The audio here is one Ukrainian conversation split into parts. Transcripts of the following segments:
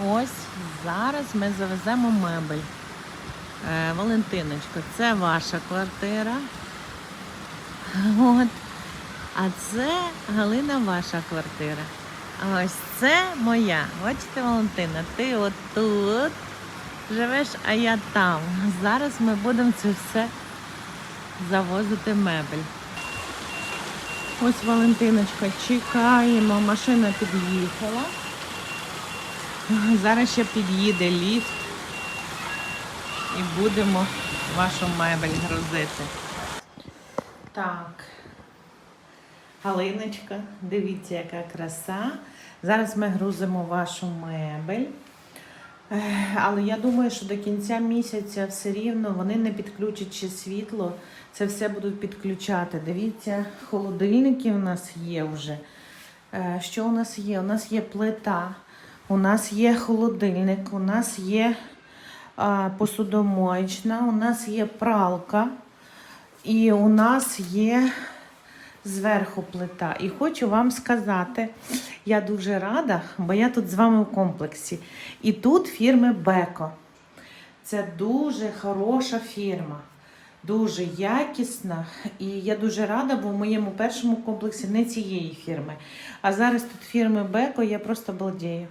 Ось зараз ми завеземо мебель. Е, Валентиночко, це ваша квартира. От. А це Галина ваша квартира. А ось це моя. Бачите, Валентина, ти отут живеш, а я там. Зараз ми будемо це все завозити мебель. Ось Валентиночка, чекаємо, машина під'їхала. Зараз ще під'їде ліфт і будемо вашу мебель грузити. Так. Галиночка, дивіться, яка краса. Зараз ми грузимо вашу мебель. Але я думаю, що до кінця місяця все рівно вони не підключать ще світло. Це все будуть підключати. Дивіться, холодильники у нас є вже. Е, Що у нас є? У нас є плита, у нас є холодильник, у нас є а, посудомоєчна, у нас є пралка і у нас є зверху плита. І хочу вам сказати, я дуже рада, бо я тут з вами в комплексі. І тут фірми Беко. Це дуже хороша фірма, дуже якісна. І я дуже рада, бо в моєму першому комплексі не цієї фірми. А зараз тут фірми Беко, я просто балдею.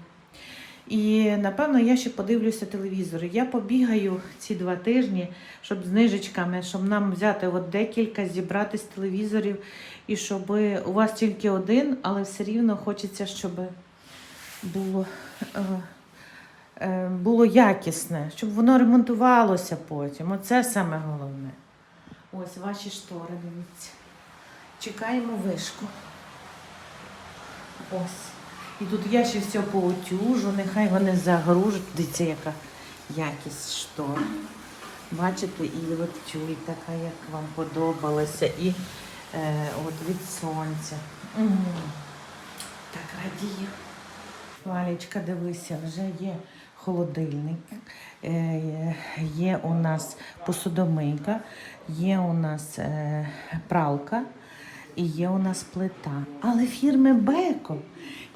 І напевно я ще подивлюся телевізор. Я побігаю ці два тижні, щоб знижечками, щоб нам взяти от декілька, зібрати з телевізорів, і щоб у вас тільки один, але все рівно хочеться, щоб було, е, е, було якісне, щоб воно ремонтувалося потім. Оце саме головне. Ось ваші штори, дивіться. Чекаємо вишку. Ось. І тут я ще все поутюжу, нехай вони загружуть. Дивіться, яка якість штор. Бачите, і от тюль така, як вам подобалася, і е, от від сонця. М, Так радію. Валічка, дивися, вже є холодильник, е, є у нас посудомийка, є у нас е, пралка і є у нас плита. Але фірми Беко.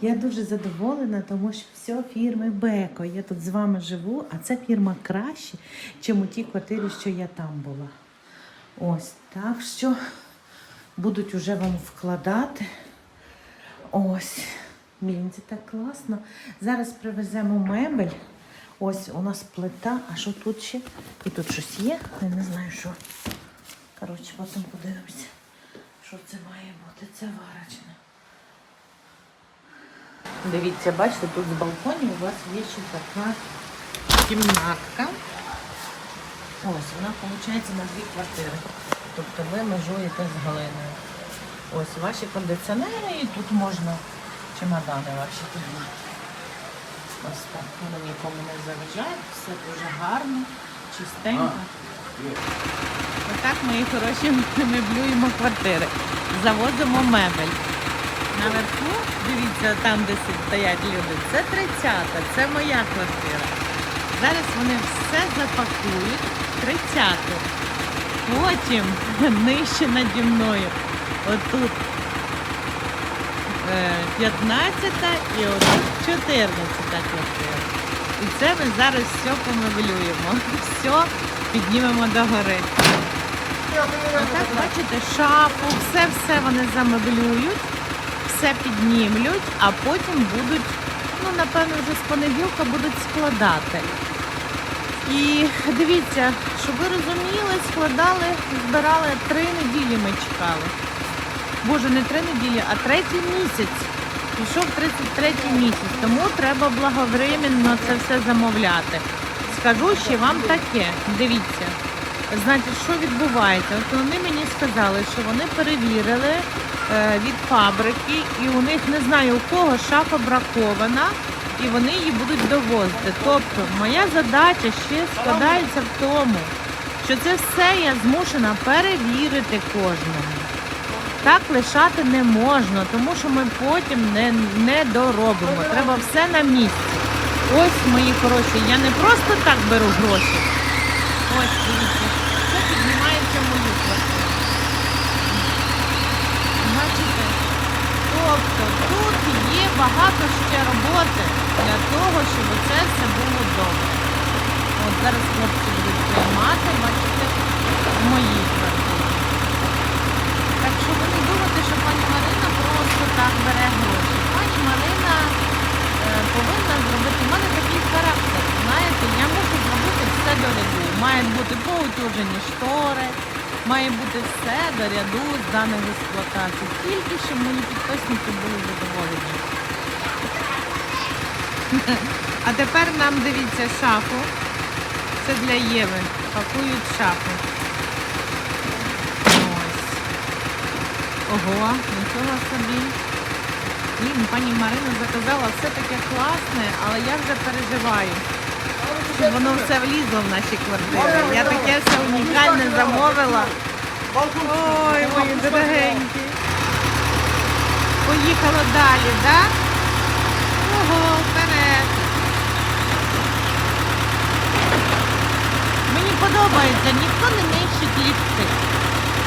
Я дуже задоволена, тому що все фірми Беко. Я тут з вами живу, а ця фірма краще, ніж у тій квартирі, що я там була. Ось так що будуть уже вам вкладати. Ось. Блін, це так класно. Зараз привеземо мебель. Ось у нас плита, а що тут ще? І тут щось є, я не знаю що. Коротше, потім подивимося, що це має бути. Це варочна. Дивіться, бачите, тут з балконів у вас є ще така кімнатка. Ось, вона виходить на дві квартири. Тобто ви межуєте з Галиною. Ось ваші кондиціонери і тут можна чемодани ваші тримати. Ось так. Вони нікому не заважають, все дуже гарно, чистенько. Отак, мої хороші, меблюємо квартири. Завозимо мебель. Наверху, дивіться, там, де стоять люди, це 30-та, це моя квартира. Зараз вони все запакують, 30-ту. Потім нижче наді мною. Отут 15-та і отут 14-та квартира. І це ми зараз все помеблюємо. Все піднімемо до гори. Отак, бачите, шафу, все-все вони замеблюють, все піднімлють, а потім будуть, ну, напевно, вже з понеділка будуть складати. І дивіться, щоб ви розуміли, складали, збирали три неділі ми чекали. Боже, не три неділі, а третій місяць. Пішов 33 місяць, тому треба благовременно це все замовляти. Скажу ще вам таке, дивіться. Значить, що відбувається? От вони мені сказали, що вони перевірили е, від фабрики, і у них не знаю у кого шафа бракована, і вони її будуть довозити. Тобто, моя задача ще складається в тому, що це все я змушена перевірити кожному. Так лишати не можна, тому що ми потім не, не доробимо. Треба все на місці. Ось мої хороші, я не просто так беру гроші. Ось, дивіться, це піднімається в мою квартиру. Бачите? Тобто тут є багато ще роботи. для того, щоб це все було добре. От зараз хлопці будуть приймати, бачите, в моїй квартирі. Так що ви не думайте, що пані Марина просто так бере гроші. Пані Марина е, повинна зробити. У мене такий характер. Знаєте, я можу зробити все до ряду. Мають бути поутюжені штори, має бути все до ряду з даних експлуатації. Тільки щоб мої підписники були задоволені. А тепер нам дивіться шафу. Це для Єви. Пакують шафу. Ось. Ого, нічого собі. Блін, пані Марина заказала все таке класне, але я вже переживаю, воно все влізло в наші квартири. Я таке все унікальне замовила. Ой, мої дорогенькі. Поїхала далі, так? Ого, вперед. Мені подобається, ніхто не нищить ліфти.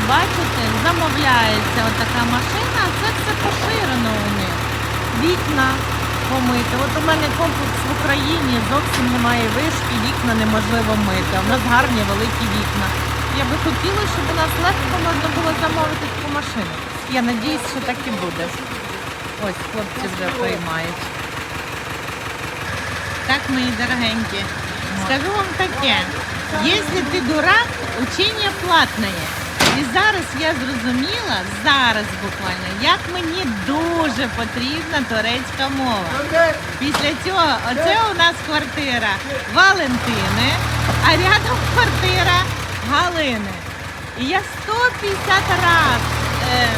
Бачите, замовляється отака машина, це все поширено у них. Вікна помити. От у мене комплекс в Україні зовсім немає вишки, вікна неможливо мити. В нас гарні великі вікна. Я би хотіла, щоб у нас легко можна було замовити таку машину. Я надіюсь, що так і буде. Ось хлопці вже приймають. Так, мої дорогенькі, скажу вам таке. Якщо ти дурак, учення платне. І зараз я зрозуміла, зараз буквально, як мені дуже потрібна турецька мова. Після цього, оце у нас квартира Валентини, а рядом квартира Галини. І я 150 раз е,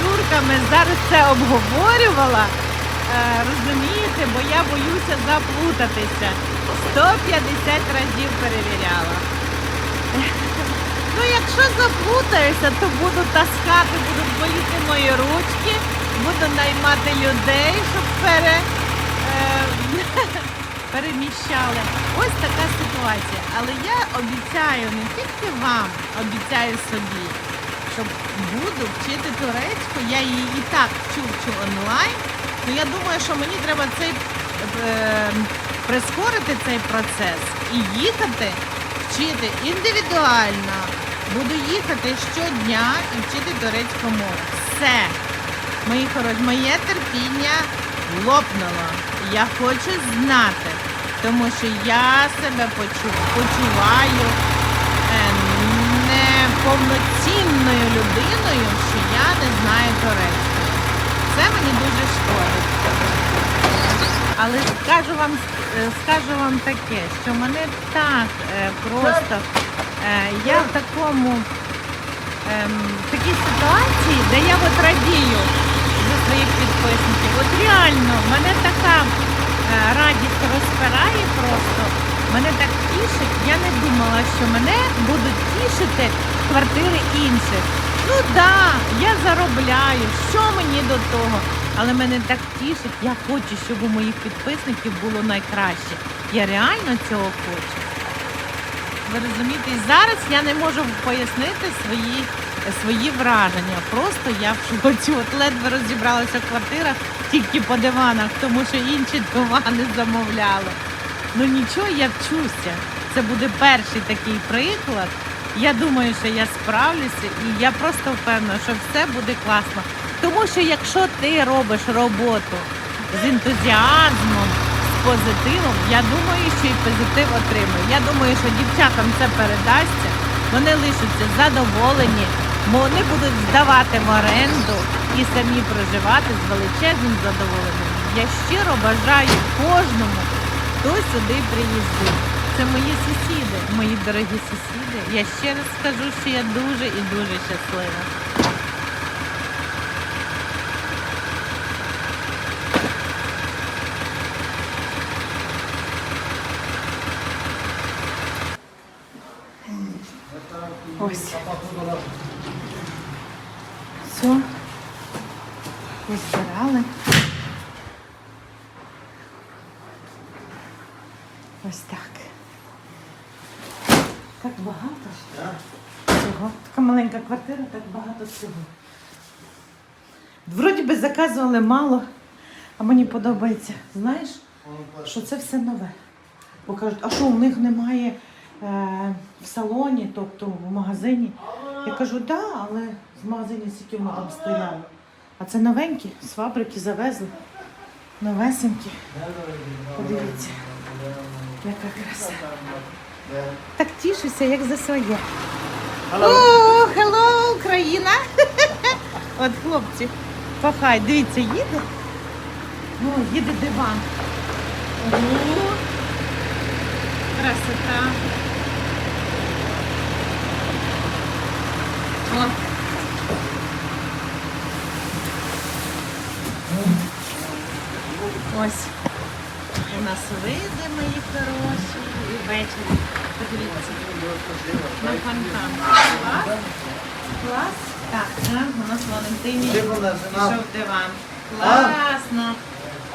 турками зараз це обговорювала. Е, розумієте, бо я боюся заплутатися. 150 разів перевіряла. Ну, якщо заплутаюся, то буду таскати, будуть боліти мої ручки, буду наймати людей, щоб пере, е, переміщали. Ось така ситуація. Але я обіцяю не тільки вам, обіцяю собі, що буду вчити турецьку. Я її і так вчу вчу онлайн. Ну я думаю, що мені треба цей е, прискорити цей процес і їхати вчити індивідуально. Буду їхати щодня і вчити турецьку мову. Все. Мої хороші, моє терпіння лопнуло. Я хочу знати, тому що я себе почуваю е, неповноцінною людиною, що я не знаю турецьку. Це мені дуже шкодить. Але скажу вам, е, скажу вам таке, що мене так е, просто е, я в такому ем, в такій ситуації, де я от радію за своїх підписників. От реально, мене така радість розпирає просто. Мене так тішить. Я не думала, що мене будуть тішити квартири інших. Ну да, я заробляю, що мені до того? Але мене так тішить, я хочу, щоб у моїх підписників було найкраще. Я реально цього хочу. Ви розумієте, зараз я не можу пояснити свої, свої враження. Просто я в шоці. От ледве розібралася в квартирах тільки по диванах, тому що інші дивани замовляли. Ну нічого, я вчуся. Це буде перший такий приклад. Я думаю, що я справлюся, і я просто впевнена, що все буде класно. Тому що якщо ти робиш роботу з ентузіазмом, з позитивом, я думаю, що і позитив отримує. Я думаю, що дівчатам це передасться, вони лишаться задоволені, бо вони будуть здавати в оренду і самі проживати з величезним задоволенням. Я щиро бажаю кожному, хто сюди приїздив. Це мої сусіди, мої дорогі сусіди. Я ще раз скажу, що я дуже і дуже щаслива. Ось. Все. Позбирали. Ось так. Багато всього. Така маленька квартира, так багато всього. Вроді би заказували мало, а мені подобається. Знаєш, що це все нове. Бо кажуть, а що у них немає е, в салоні, тобто в магазині. Я кажу, так, да, але з магазині скільки воно там стояло. А це новенькі, з фабрики завезли. Новесенькі. Подивіться, яка краса. Так тішуся, як за своє. О, хелло, Україна! От хлопці, пахай, дивіться, їде. О, їде диван. Ого, красота. О. Ось нас види мої хороші і ввечері. Подивіться. На фонтан. Клас. Клас. Так, да, у нас Валентині пішов диван. Класно.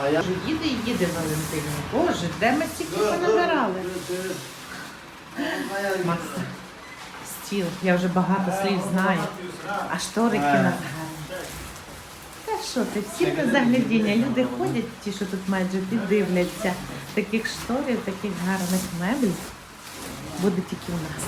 А я Їде і їде Валентині. Боже, де ми стільки понабирали? Маса. Стіл. Я вже багато слів знаю. А шторики Е. на що ти, на заглядіння. Люди ходять, ті, що тут майже дивляться. Таких шторів, таких гарних меблів буде тільки у нас.